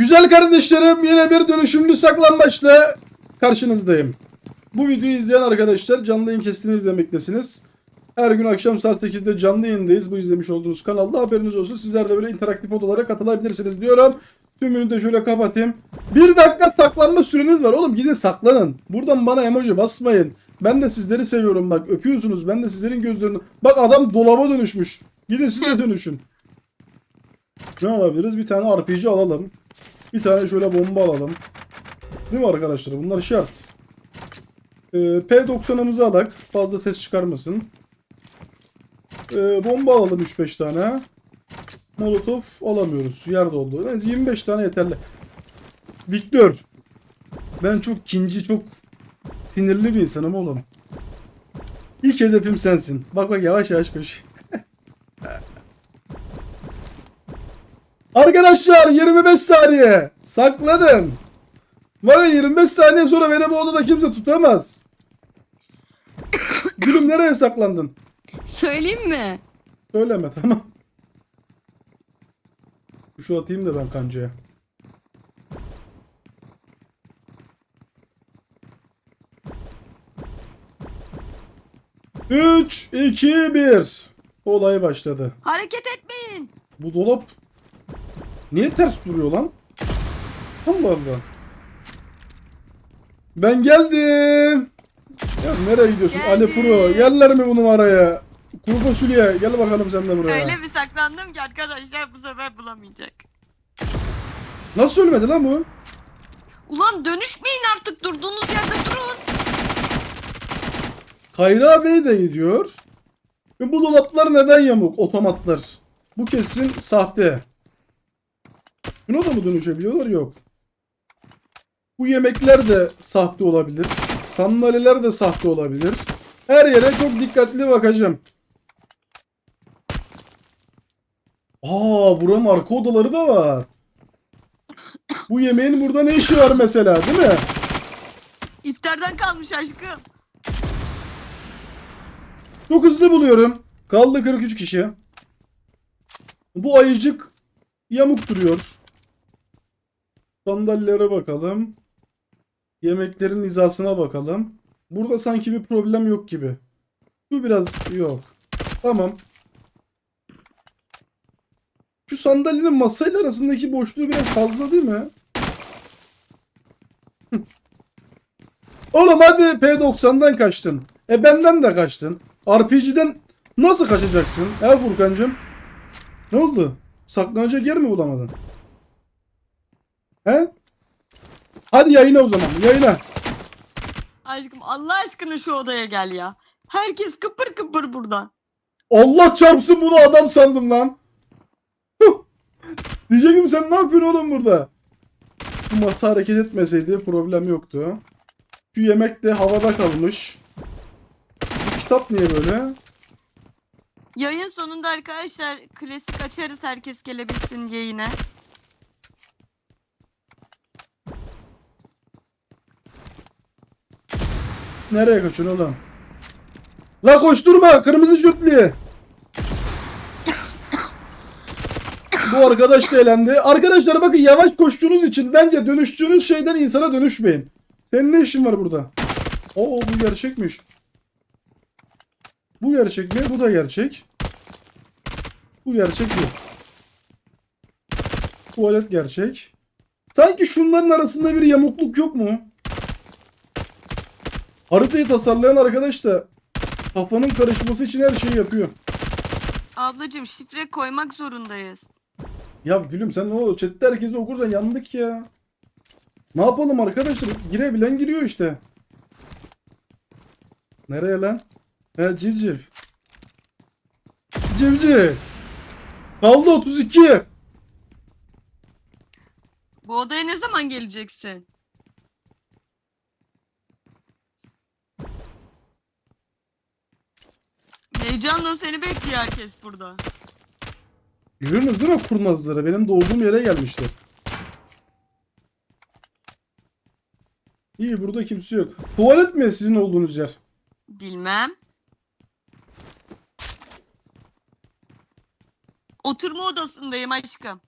Güzel kardeşlerim yine bir dönüşümlü saklambaçla karşınızdayım. Bu videoyu izleyen arkadaşlar canlı yayın kestini izlemektesiniz. Her gün akşam saat 8'de canlı yayındayız. Bu izlemiş olduğunuz kanalda haberiniz olsun. Sizler de böyle interaktif odalara katılabilirsiniz diyorum. Tümünü de şöyle kapatayım. Bir dakika saklanma süreniz var. Oğlum gidin saklanın. Buradan bana emoji basmayın. Ben de sizleri seviyorum bak. Öpüyorsunuz. Ben de sizlerin gözlerini... Bak adam dolaba dönüşmüş. Gidin siz de dönüşün. Ne alabiliriz? Bir tane RPG alalım. Bir tane şöyle bomba alalım. Değil mi arkadaşlar? Bunlar şart. Ee, P90'ımızı alak. Fazla ses çıkarmasın. Ee, bomba alalım 3-5 tane. Molotov alamıyoruz. Yer doldu. Yani 25 tane yeterli. Victor. Ben çok kinci, çok sinirli bir insanım oğlum. İlk hedefim sensin. Bak bak yavaş yavaş koş. Arkadaşlar 25 saniye. Sakladın. Bakın 25 saniye sonra beni bu odada kimse tutamaz. Gülüm nereye saklandın? Söyleyeyim mi? Söyleme tamam. Şu atayım da ben kancaya. Üç, iki, bir. Olay başladı. Hareket etmeyin. Bu dolap niye ters duruyor lan? Allah Allah. Ben geldim. Ya nereye gidiyorsun? Ali Geldim. Pro. Yerler mi bu numaraya? Kuru fasulye. Gel bakalım sen de buraya. Öyle bir saklandım ki arkadaşlar bu sefer bulamayacak. Nasıl ölmedi lan bu? Ulan dönüşmeyin artık durduğunuz yerde durun. Kayra Bey de gidiyor. Ve bu dolaplar neden yamuk? Otomatlar. Bu kesin sahte. Buna da mı dönüşebiliyorlar? Yok. Bu yemekler de sahte olabilir. Sandalyeler de sahte olabilir. Her yere çok dikkatli bakacağım. Aa buranın arka odaları da var. Bu yemeğin burada ne işi var mesela değil mi? İftardan kalmış aşkım. Çok hızlı buluyorum. Kaldı 43 kişi. Bu ayıcık yamuk duruyor. Sandalyelere bakalım. Yemeklerin hizasına bakalım. Burada sanki bir problem yok gibi. Şu biraz yok. Tamam. Şu sandalyenin masayla arasındaki boşluğu biraz fazla değil mi? Oğlum hadi P90'dan kaçtın. E benden de kaçtın. RPG'den nasıl kaçacaksın? He Furkancığım? Ne oldu? Saklanacak yer mi bulamadın? He? Hadi yayına o zaman. Yayına. Aşkım Allah aşkına şu odaya gel ya. Herkes kıpır kıpır burada. Allah çarpsın bunu adam sandım lan. Diyecektim sen ne yapıyorsun oğlum burada? Bu masa hareket etmeseydi problem yoktu. Şu yemek de havada kalmış. Bu kitap niye böyle? Yayın sonunda arkadaşlar klasik açarız herkes gelebilsin yayına. Nereye kaçıyorsun oğlum? La koşturma kırmızı şortlu. Bu arkadaş da elendi. Arkadaşlar bakın yavaş koştuğunuz için bence dönüştüğünüz şeyden insana dönüşmeyin. Senin ne işin var burada? Oo bu gerçekmiş. Bu gerçek mi? Bu da gerçek. Bu gerçek değil. Tuvalet gerçek. Sanki şunların arasında bir yamukluk yok mu? Haritayı tasarlayan arkadaş da kafanın karışması için her şeyi yapıyor. Ablacım şifre koymak zorundayız. Ya gülüm sen o chatte herkesi okursan yandık ya. Ne yapalım arkadaşlar? Girebilen giriyor işte. Nereye lan? He civciv. Civciv. Kaldı 32. Bu odaya ne zaman geleceksin? Heyecanla seni bekliyor herkes burada. Görüyorsunuz değil mi kurnazları? Benim doğduğum yere gelmişler. İyi burada kimse yok. Tuvalet mi sizin olduğunuz yer? Bilmem. Oturma odasındayım aşkım.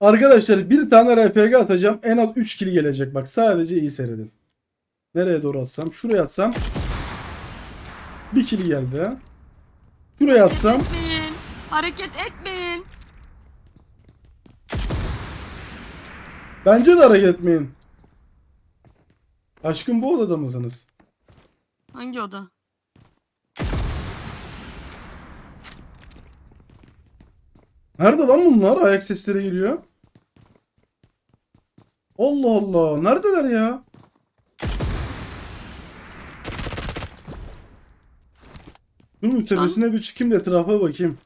Arkadaşlar bir tane RPG atacağım. En az 3 kill gelecek. Bak sadece iyi seyredin. Nereye doğru atsam? Şuraya atsam. Bir kill geldi. Şuraya Hareket atsam. etmeyin. Hareket etmeyin. Bence de hareket etmeyin. Aşkım bu odada mısınız? Hangi oda? Nerede lan bunlar? Ayak sesleri geliyor. Allah Allah. Neredeler ya? Bunun tepesine bir çıkayım da etrafa bakayım.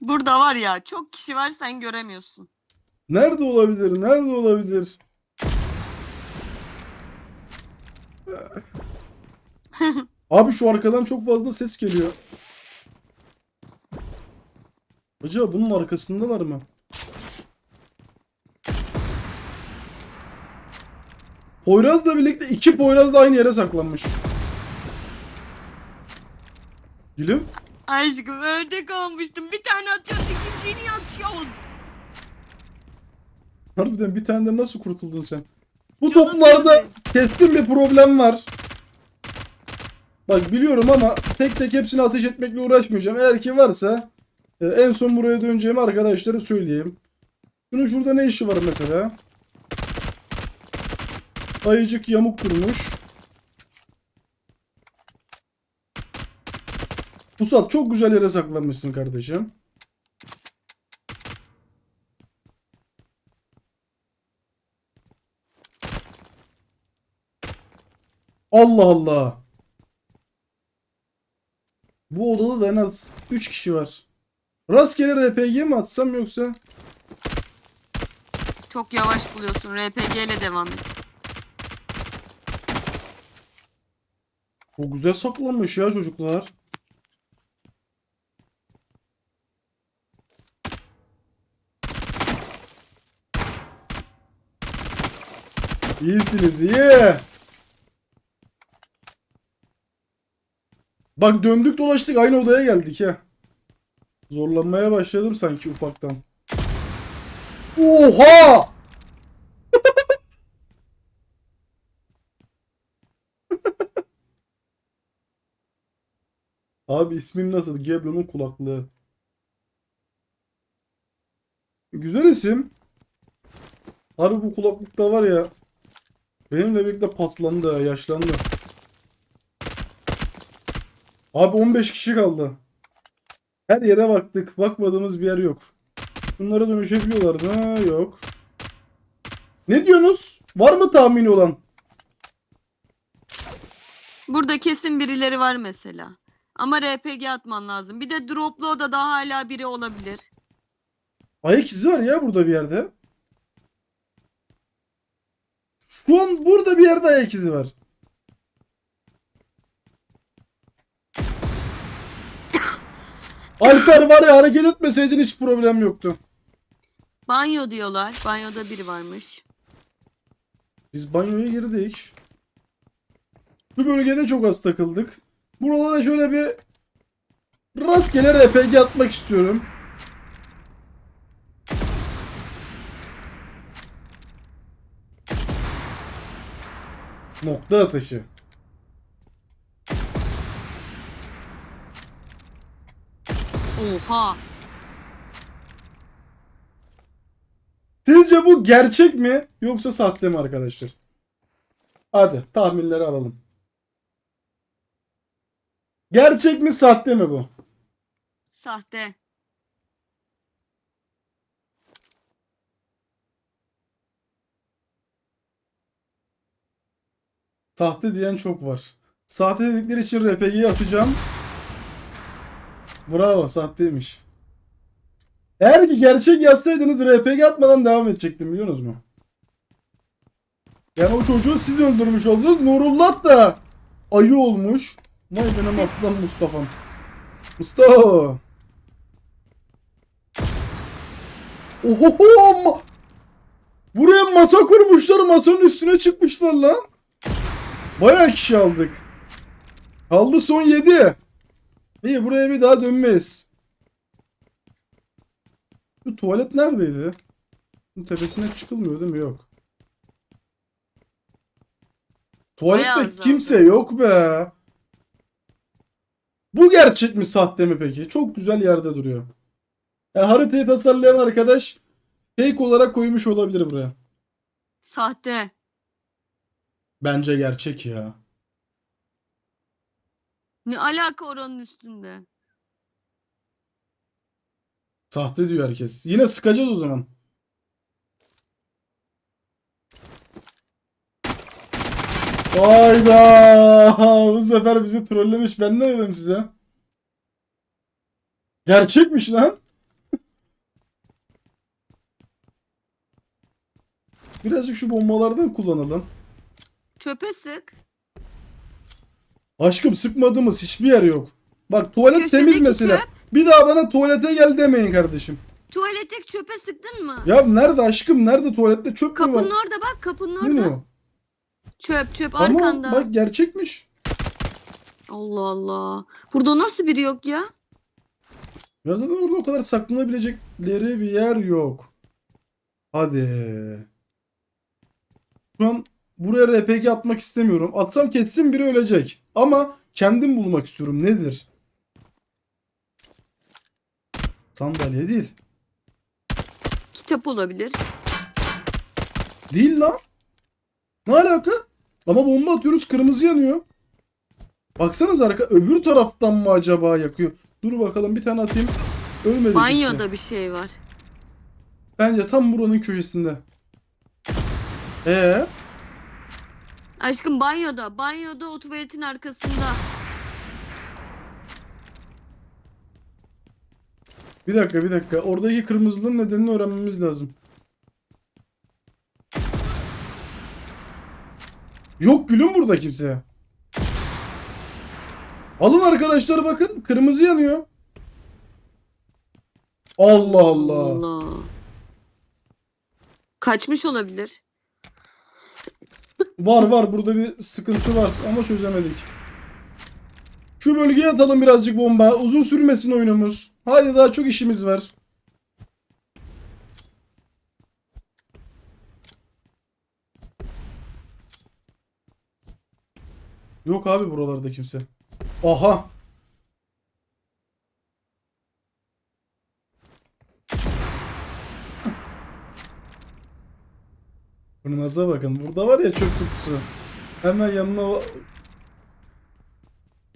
Burada var ya çok kişi var sen göremiyorsun. Nerede olabilir? Nerede olabilir? Abi şu arkadan çok fazla ses geliyor. Acaba bunun arkasındalar mı? Poyraz'la birlikte iki Poyraz da aynı yere saklanmış. Gülüm? Aşkım ördek olmuştum. Bir tane atıyorsun ikinciyi niye atıyorsun? Harbiden bir taneden nasıl kurtuldun sen? Bu Canım toplarda benim. kesin bir problem var. Bak biliyorum ama tek tek hepsini ateş etmekle uğraşmayacağım. Eğer ki varsa e, en son buraya döneceğimi arkadaşlara söyleyeyim. Bunun şurada ne işi var mesela? Ayıcık yamuk durmuş. Pusat çok güzel yere saklanmışsın kardeşim. Allah Allah. Bu odada da en az 3 kişi var. Rastgele RPG mi atsam yoksa? Çok yavaş buluyorsun. RPG ile devam et. O güzel saklanmış ya çocuklar. İyisiniz iyi. Bak döndük dolaştık aynı odaya geldik ya. Zorlanmaya başladım sanki ufaktan. Oha! Abi ismin nasıl? Geblo'nun kulaklığı. Güzel isim. Harbi bu kulaklıkta var ya. Benimle birlikte paslandı, ha, yaşlandı. Abi 15 kişi kaldı. Her yere baktık. Bakmadığımız bir yer yok. Bunlara dönüşebiliyorlar mı? Yok. Ne diyorsunuz? Var mı tahmini olan? Burada kesin birileri var mesela. Ama RPG atman lazım. Bir de droplu odada hala biri olabilir. Ayak izi var ya burada bir yerde. Şu an burada bir yerde ayak izi var. Alper var ya hareket etmeseydin hiç problem yoktu. Banyo diyorlar. Banyoda biri varmış. Biz banyoya girdik. Bu bölgede çok az takıldık. Buralara şöyle bir rastgele RPG atmak istiyorum. Nokta atışı. Oha. Sizce bu gerçek mi yoksa sahte mi arkadaşlar? Hadi tahminleri alalım. Gerçek mi sahte mi bu? Sahte. Sahte diyen çok var. Sahte dedikleri için RPG'yi atacağım. Bravo sahteymiş. Eğer ki gerçek yazsaydınız RPG atmadan devam edecektim biliyorsunuz mu? Yani o çocuğu siz öldürmüş oldunuz. Nurullah da ayı olmuş. Vay benim aslan Mustafa'm. Mustafa. Ohoho! Buraya masa kurmuşlar. Masanın üstüne çıkmışlar lan. Bayağı kişi aldık. Kaldı son 7. İyi buraya bir daha dönmeyiz. Şu tuvalet neredeydi? Bunun tepesine çıkılmıyor değil mi? Yok. Tuvalette kimse yok be. Bu gerçek mi sahte mi peki? Çok güzel yerde duruyor. Yani haritayı tasarlayan arkadaş fake olarak koymuş olabilir buraya. Sahte. Bence gerçek ya. Ne alaka oranın üstünde? Sahte diyor herkes. Yine sıkacağız o zaman. Hayda! Bu sefer bizi trollemiş. Ben ne dedim size? Gerçekmiş lan. Birazcık şu bombalardan kullanalım. Çöpe sık. Aşkım sıkmadığımız hiçbir yer yok. Bak tuvalet Köşedeki temiz mesela. çöp. Bir daha bana tuvalete gel demeyin kardeşim. Tuvaletteki çöpe sıktın mı? Ya nerede aşkım? Nerede tuvalette çöp mü var? Kapının orada bak kapının Bu orada. mu? Çöp çöp Ama arkanda. bak gerçekmiş. Allah Allah. Burada nasıl biri yok ya? Ya zaten orada o kadar saklanabilecekleri bir yer yok. Hadi. Şu an buraya RPG atmak istemiyorum. Atsam kesin biri ölecek. Ama kendim bulmak istiyorum. Nedir? Sandalye değil. Kitap olabilir. Değil lan. Ne alaka? Ama bomba atıyoruz kırmızı yanıyor. Baksanız arka öbür taraftan mı acaba yakıyor? Dur bakalım bir tane atayım. Ölmedi kimse. Banyoda bir şey var. Bence tam buranın köşesinde. Ee, Aşkım banyoda. Banyoda o tuvaletin arkasında. bir dakika bir dakika. Oradaki kırmızılığın nedenini öğrenmemiz lazım. Yok gülüm burada kimse. Alın arkadaşlar bakın. Kırmızı yanıyor. Allah Allah. Allah. Kaçmış olabilir. Var var burada bir sıkıntı var ama çözemedik. Şu bölgeye atalım birazcık bomba. Uzun sürmesin oyunumuz. Haydi daha çok işimiz var. Yok abi buralarda kimse. Aha. Burnaza bakın. Burada var ya çöp kutusu. Hemen yanına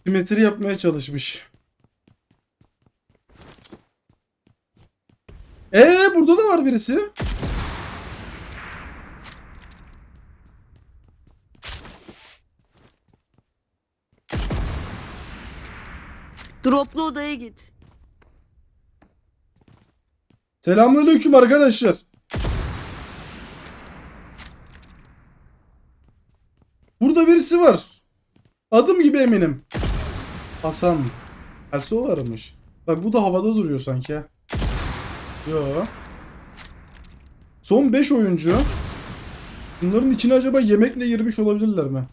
simetri yapmaya çalışmış. Ee burada da var birisi. Droplu odaya git. Selamünaleyküm arkadaşlar. Burada birisi var. Adım gibi eminim. Hasan.Else o aramış. Bak bu da havada duruyor sanki. Yo. Son 5 oyuncu. Bunların içine acaba yemekle girmiş olabilirler mi?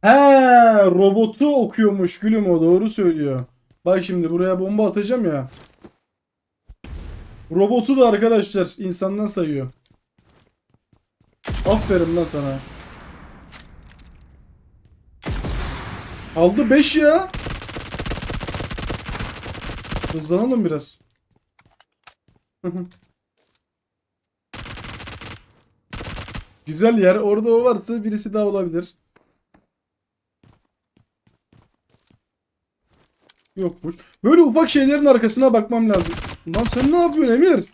He, robotu okuyormuş gülüm o doğru söylüyor. Bak şimdi buraya bomba atacağım ya. Robotu da arkadaşlar insandan sayıyor. Aferin lan sana. Aldı 5 ya. Hızlanalım biraz. Güzel yer. Orada o varsa birisi daha olabilir. Yokmuş. Böyle ufak şeylerin arkasına bakmam lazım. Lan sen ne yapıyorsun Emir?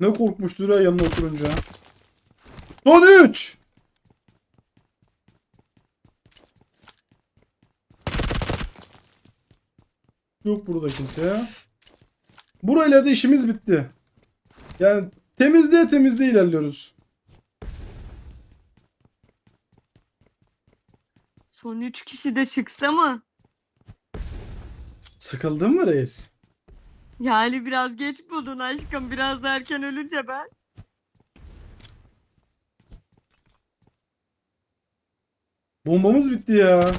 Ne korkmuştur ya yanına oturunca. Son 3. Yok burada kimse ya. Burayla da işimiz bitti. Yani temizliğe temizliğe ilerliyoruz. Son 3 kişi de çıksa mı? Sıkıldın mı reis? Yani biraz geç buldun aşkım. Biraz da erken ölünce ben. Bombamız bitti ya.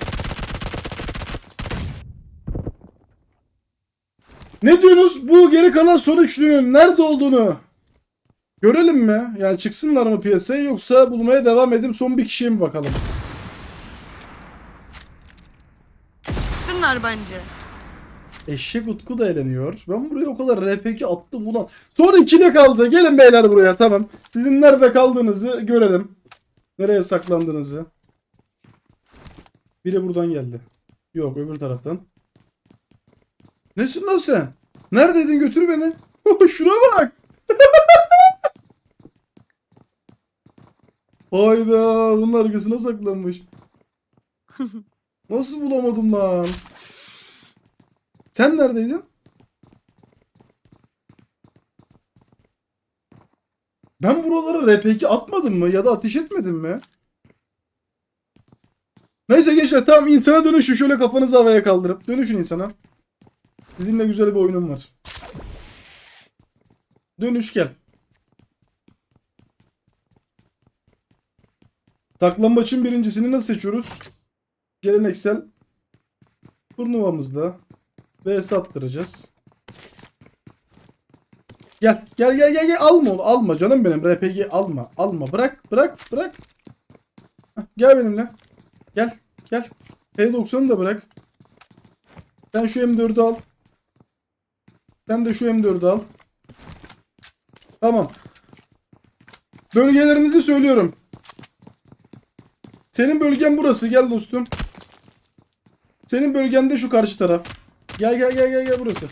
Ne diyorsunuz bu geri kalan son üçlünün nerede olduğunu? Görelim mi? Yani çıksınlar mı piyasaya yoksa bulmaya devam edip son bir kişiye mi bakalım? Şunlar bence. Eşek Utku da eğleniyor. Ben buraya o kadar RPG attım ulan. Son ikili kaldı. Gelin beyler buraya tamam. Sizin nerede kaldığınızı görelim. Nereye saklandığınızı. Biri buradan geldi. Yok öbür taraftan. Nesin lan sen? Neredeydin götür beni. Şuna bak. Hayda bunun arkasına saklanmış. Nasıl bulamadım lan? Sen neredeydin? Ben buralara RPG atmadım mı ya da ateş etmedim mi? Neyse gençler tamam insana dönüşün şöyle kafanızı havaya kaldırıp dönüşün insana. Sizinle güzel bir oyunum var. Dönüş gel. Saklambaçın birincisini nasıl seçiyoruz? Geleneksel turnuvamızda VS attıracağız. Gel gel gel gel gel alma onu alma canım benim RPG alma alma bırak bırak bırak. Heh, gel benimle. Gel gel. P90'ı da bırak. Sen şu M4'ü al. Sen de şu M4'ü al. Tamam. Bölgelerinizi söylüyorum. Senin bölgen burası gel dostum. Senin bölgende şu karşı taraf. Gel gel gel gel gel burası.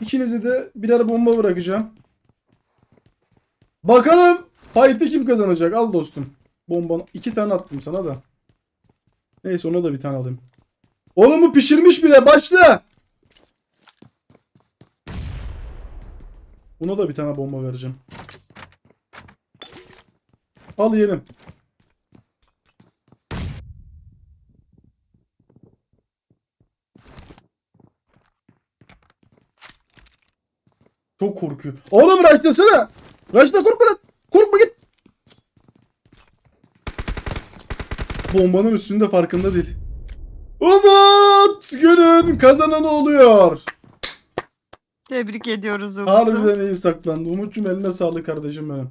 İkinize de birer bomba bırakacağım. Bakalım fight'ı kim kazanacak? Al dostum. Bombanı iki tane attım sana da. Neyse ona da bir tane alayım. Oğlum bu pişirmiş bile başla. Buna da bir tane bomba vereceğim. Al yiyelim. Çok korkuyor. Oğlum raşlasana. Raşla korkma lan. Korkma git. Bombanın üstünde farkında değil. Umut günün kazananı oluyor. Tebrik ediyoruz Umut'u. Harbiden iyi saklandı. Umut'cum eline sağlık kardeşim benim.